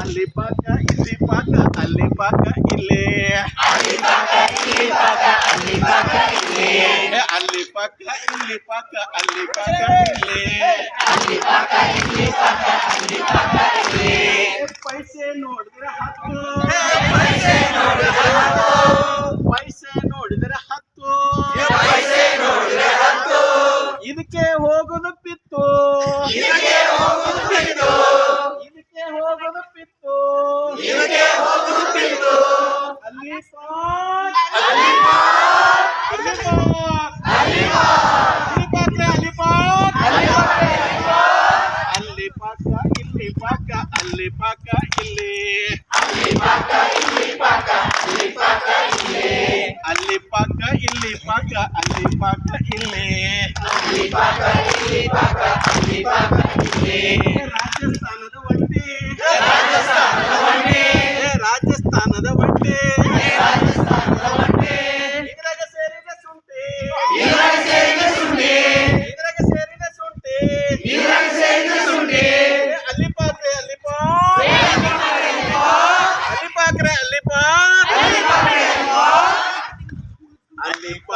ಅಲ್ಲಿ ಪಾಕ ಇಲ್ಲಿ ಪಾಕ ಅಲ್ಲಿ ಪಾಕ ಇಲ್ಲೇ. ಅಲ್ಲಿ ಪಾಕ ಇಲ್ಲಿ ಪಾಕ ಅಲ್ಲಿ ಪಾಕ ಇಲ್ಲೇ ಇಲ್ಲಿ ಪಾಕ ಅಲ್ಲಿ ಪಾಕ ಇಲ್ಲೇ. ಇಲ್ಲಿ ಪೈಸೆ ನೋಡಿದ್ರೆ ಹತ್ತು. ಪೈಸೆ ನೋಡಿದ್ರೆ ಹತ್ತು. ಪೈಸೆ ಹತ್ತು ಪೈಸೆ ಹತ್ತು ಇದಕ್ಕೆ ಹೋಗೋದು ಇದಕ್ಕೆ ರಾಜಸ್ಥಾನದ ಒಂಟಿ ಏ, ರಾಜಸ್ಥಾನದ ಒಂಟಿ ಅಲ್ಲಿ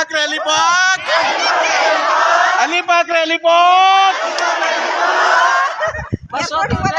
pak relipot ani pak relipot Masuk.